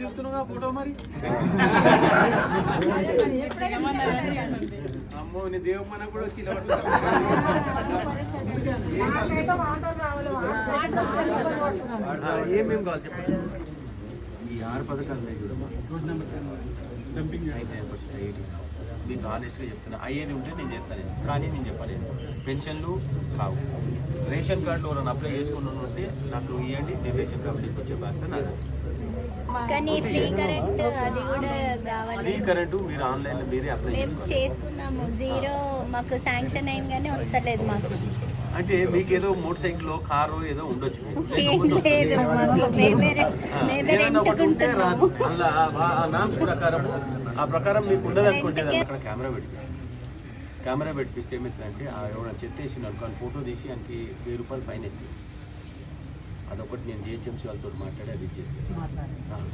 చూస్తున్నావుగా photo మరి అమ్మో నీ దేవు మన కూడా వచ్చి ఏమేమి కావాలి చెప్పండి. ఆరు పథకాలు ఉన్నాయి చూడమ్మా. ఐఐటి ఆనెస్ట్గా చెప్తున్నా. అయ్యేది ఉంటే నేను చేస్తాను. కానీ నేను చెప్పలేదు. పెన్షన్లు కావు. రేషన్ కార్డులో ఎవరైనా అప్లై చేసుకున్నాను అంటే నాకు ఇవ్వండి నేను రేషన్ కార్డు నీకు వచ్చే బాధ్యత నాది. కానీ ఫ్రీ కరెంట్ అది కూడా ఫ్రీ కావాలి కరెంటు మీరు ఆన్లైన్లో మీరే అప్లై చేసుకున్నాము. జీరో మాకు శాంక్షన్ అయింది కానీ వస్తలేదు మాకు. అంటే మీకు ఏదో మోటార్ సైకిల్ కారు ఏదో ఉండొచ్చు. ఏదైనా ఒకటి ఉంటే రాదు. అలా ఆ- నామ్స్ ప్రకారం ఆ ప్రకారం మీకు ఉండదు అనుకుంటే అక్కడ కెమెరా పెట్టిస్తాం కెమెరా పెట్టిస్తే ఏమవుతుందంటే ఆ ఎవరైనా చెత్త అనుకో ఫోటో తీసి ఆయనకి వెయ్యి రూపాయలు ఫైన్ వేసి అదొకటి నేను జిహెచ్ఎంసీ వాళ్ళతో మాట్లాడి అది ఇచ్చేస్తాను.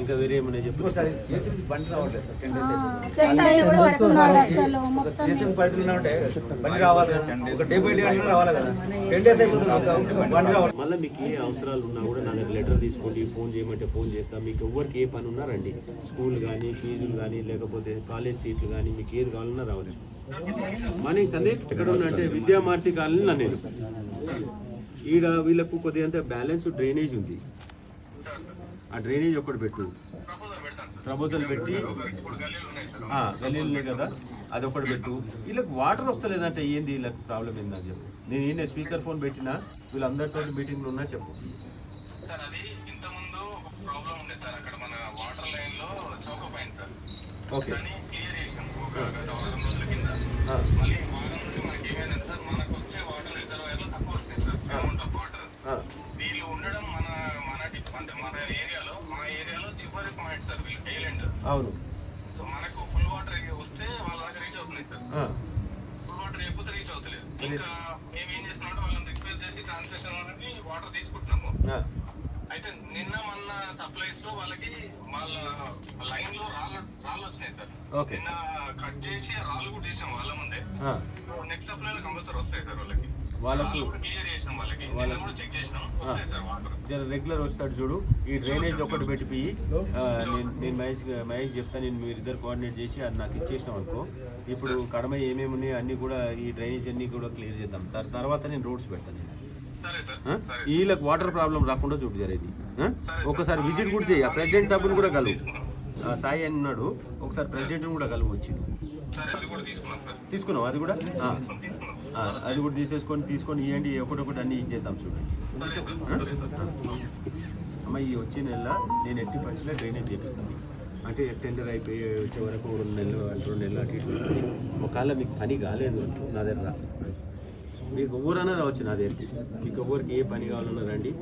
ఇంకా వేరే ఏమైనా చెప్పు సార్ బండి రావట్లేదు సార్. టెన్ డేస్ ఒక ఉంటే బండి రావాలి. డే బై డే అయినా రావాలి కదా. టెన్ డేస్ అయిపోతుంది. ఒక ఒక బండి రావాలి. మళ్ళీ మీకు ఏ అవసరాలు ఉన్నా కూడా నా దగ్గర లెటర్ తీసుకోండి ఫోన్ చేయమంటే ఫోన్ చేస్తా. మీకు ఎవరికి ఏ పని ఉన్నా రండి. స్కూల్ కానీ ఫీజులు కానీ లేకపోతే కాలేజ్ సీట్లు కానీ మీకు ఏది కావాలన్నా రావచ్చు. మార్నింగ్ సందీప్ ఎక్కడ ఉన్నా అంటే విద్యామార్తి కాలనీ నేను. ఈడ వీళ్ళకు కొద్దిగా అంత బ్యాలెన్స్ డ్రైనేజ్ ఉంది. ఆ డ్రైనేజ్ ఒకటి పెట్టు. ప్రపోజల్ పెట్టి. గల్లీలు ఉన్నాయి కదా. అది ఒకటి పెట్టు. వీళ్ళకి వాటర్ వస్తలేదంటే ఏంది వీళ్ళకి ప్రాబ్లం ఏందని చెప్పు. నేను ఏంటి స్పీకర్ ఫోన్ పెట్టినా వీళ్ళందరితో మీటింగ్లు ఉన్నా చెప్పు. సార్ అది ఇంతకుముందు ఒక ప్రాబ్లం ఉండే సార్. అక్కడ మన వాటర్ లైన్లో చౌకపోయింది సార్. ఓకే దాన్ని క్లియర్ చేసాం ఒక గత వారం రోజుల కింద ఆ, మళ్ళీ వారం నుండి మనకి ఏమైంది సార్ మనకు వచ్చే వాటర్ రిజర్వాయర్లో తక్కువ వస్తుంది సార్ అమౌంట్ ఆఫ్ వాటర్ ఆ, వీళ్ళు ఉండడం మన మన డి- అంటే మన ఏరియాలో మా ఏరియాలో చివరి పాయింట్ సార్ వీళ్ళు టైల్ ఎండ్ అవును. సో మనకు ఫుల్ వాటర్ వస్తే వాళ్ళ దగ్గర రీచ్ అవుతుంది సార్. ఫుల్ వాటర్ ఎప్పుడు రీచ్ అవుతలేదు. ఇంకా మేము ఏం చేస్తున్నాం వాళ్ళని రిక్వెస్ట్ చేసి ట్రాన్స్లేషన్ వాళ్ళని వాటర్ తీసుకుంటున్నాము. అయితే నిన్న మొన్న సప్లైస్లో వాళ్ళకి వాళ్ళ లైన్లో రాళ్ళు రాళ్ళు వచ్చినాయి సార్. నిన్న కట్ చేసి రాళ్ళు కూడా చేసాం వాళ్ళ ముందే. నెక్స్ట్ సప్లై లో కంపల్సరీ వస్తాయి సార్ వాళ్ళకి. వాళ్ళకు జర రెగ్యులర్ వస్తాడు చూడు. ఈ డ్రైనేజ్ ఒకటి పెట్టిపోయి నేను నేను మహేష్ మహేష్ చెప్తా నేను మీరిద్దరు కోఆర్డినేట్ చేసి అది నాకు ఇచ్చేసినాం అనుకో. ఇప్పుడు కడమ ఏమేమి ఉన్నాయో అన్నీ కూడా ఈ డ్రైనేజ్ అన్నీ కూడా క్లియర్ చేద్దాం. తర్- తర్వాత నేను రోడ్స్ పెడతాను నేను. వీళ్ళకి వాటర్ ప్రాబ్లం రాకుండా చూడు జరిగింది ఒకసారి విజిట్ కూడా చేయి. ఆ ప్రెసిడెంట్ సభ్యుని కూడా కలువు. సాయి అని ఉన్నాడు. ఒకసారి ప్రెసిడెంట్ని కూడా కలువు వచ్చి సరే అది కూడా తీసుకున్నాం సార్. తీసుకున్నావు? అది కూడా? అది కూడా తీసేసుకొని తీసుకొని ఇవ్వండి ఒకటొకటి అన్నీ ఇచ్చేద్దాం చూడండి. అమ్మ ఈ వచ్చే నెల నేను ఎట్టి పరిస్థితుల్లో డ్రైనేజ్ చేపిస్తాను. అంటే టెండర్ అయిపోయి వచ్చే వరకు రెండు నెలలు రెండు నెలలు అటు ఇటు. ఒకవేళ మీకు పని కాలేదు అంటే నా దగ్గర. మీకు ఎవరైనా రావచ్చు నా దగ్గరికి. మీకు ఎవరికి ఏ పని కావాలన్నా రండి.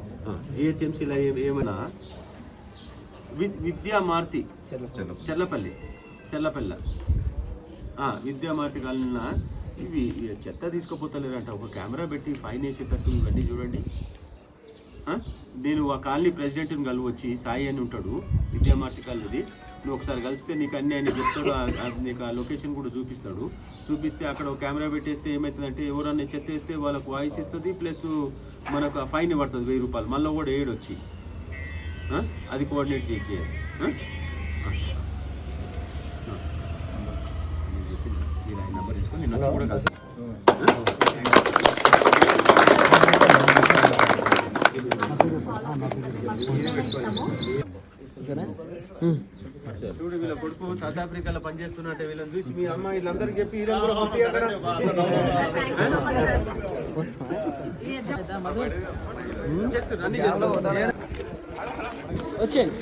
జిహెచ్ఎంసీలో ఏమైనా? వి విద్యామార్తి చెల్లపల్లి చెల్లపల్ల విద్యామార్తి కాలన ఇవి చెత్త తీసుకుపోతలేరంట ఒక కెమెరా పెట్టి ఫైన్ వేసేటట్టు ఇవన్నీ చూడండి. నేను ఆ కాలనీ ప్రెసిడెంట్ని కలవచ్చి సాయి అని ఉంటాడు విద్యామార్తి కాలనీది. నువ్వు ఒకసారి కలిస్తే నీకు అన్ని ఆయన చెప్తాడు నీకు ఆ లొకేషన్ కూడా చూపిస్తాడు. చూపిస్తే అక్కడ ఒక కెమెరా పెట్టేస్తే ఏమవుతుందంటే ఎవరన్నా చెత్త వేస్తే వాళ్ళకు వాయిస్ ఇస్తుంది ప్లస్ మనకు ఆ ఫైన్ పడుతుంది వెయ్యి రూపాయలు. మళ్ళీ కూడా ఏడు వచ్చి అది కోఆర్డినేట్ చేసి మీరు ఆయన నెంబర్ తీసుకొని నేను వచ్చి కూడా కలిసి చూడు వీళ్ళ కొడుకు సౌత్ ఆఫ్రికాలో పనిచేస్తున్నట్టే వీళ్ళని చూసి మీ అమ్మ వీళ్ళందరికీ చెప్పి వీళ్ళని కూడా పంపి అక్కడ. చేస్తున్నారు అన్ని చేస్తున్నారు వచ్చేయండి.